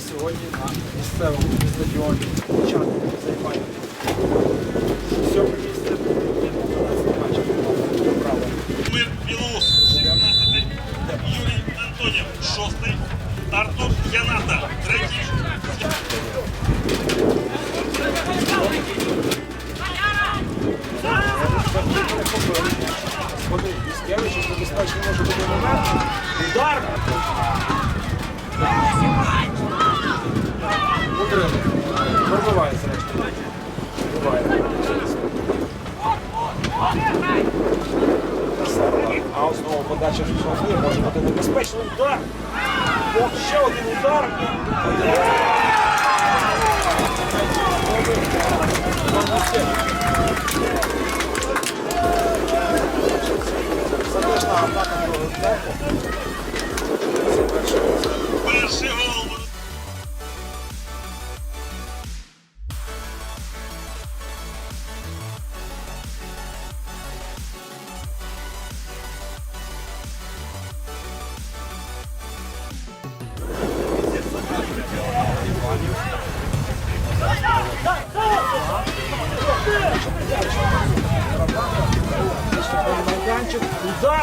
сьогодні на місцевому стадіоні Чанки займає сьоме місце. Бачимо, право. Мир Білоус, 17 Юрій Антонів, 6 Артур Яната, 3 Ходи, Віскевич, небезпечний може бути момент. Удар! Утримує. Пробиває зрештою. А знову подача штрафує, може бути небезпечний удар. Ще один удар.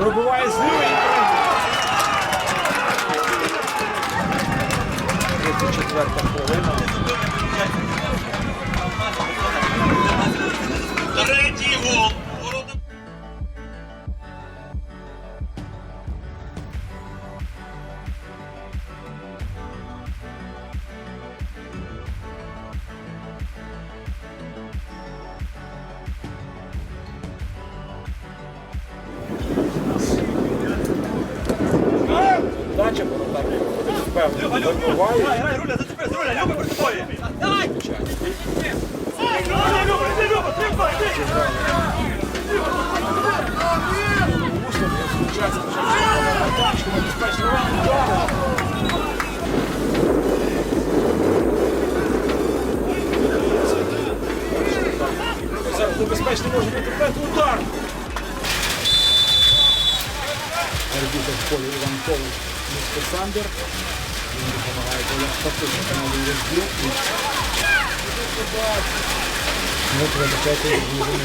Пробиває з лівої. 34 хвилина. Третій гол. Впевнено вибиває. Грай, руля, зацепи, з руля, Люба, проти твої. Давай! Люба, Люба, іди, Люба, тримай, іди. Зараз небезпечно може бути третій удар. Полі Іван Коваль місто Сандер. Він допомагає Патуша каналі розбір. Треба чекати,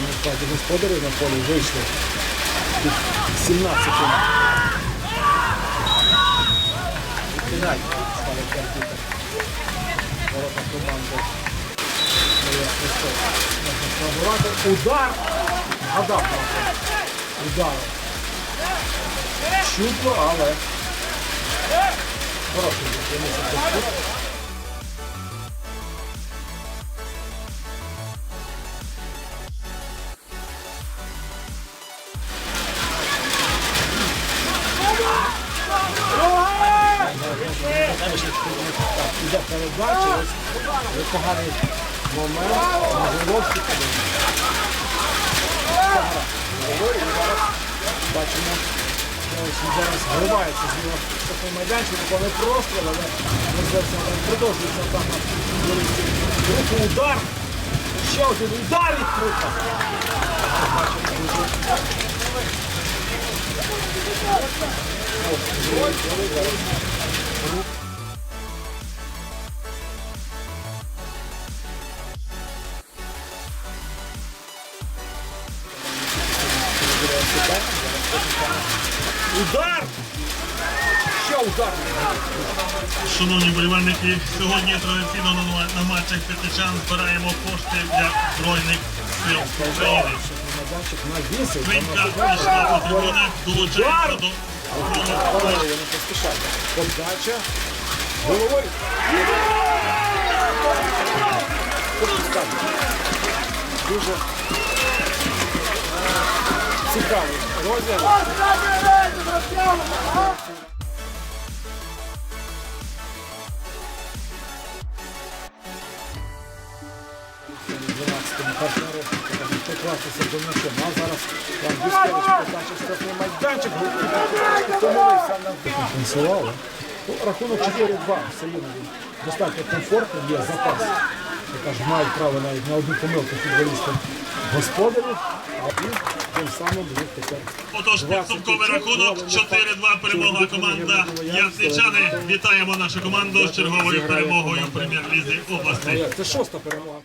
на складі господарів на полі вийшли. Тут 17 Відкидай, ставить арбітер. Ворота команди. Удар! Гадав. Удар. Чутно, але. Хороший. Так, Іде передача, ось бачимо, він зараз вривається з нього такий майданчик, коли простріл, але продовжується там. Руку удар. Ще один удар від Крука. Удар! Ще удар! Шановні болівальники, сьогодні традиційно на, матчах П'ятичан збираємо кошти для Збройних сил України. Квинка пішла по трибунах, долучається до не поспішайте. Подача. Головою. Дуже цікавий Покластися до нічого, а зараз Ван Дюскевич штрафний майданчик. Рахунок 4-2 все рівно достатньо комфортно, є запас. Я ж мають право навіть на одну помилку футболістам господарів, а він тим самим будуть тепер Отож, підсумковий рахунок 4-2 перемогла команда Ясничани. Вітаємо нашу команду з черговою перемогою в прем'єр-лізі області. Це шоста перемога.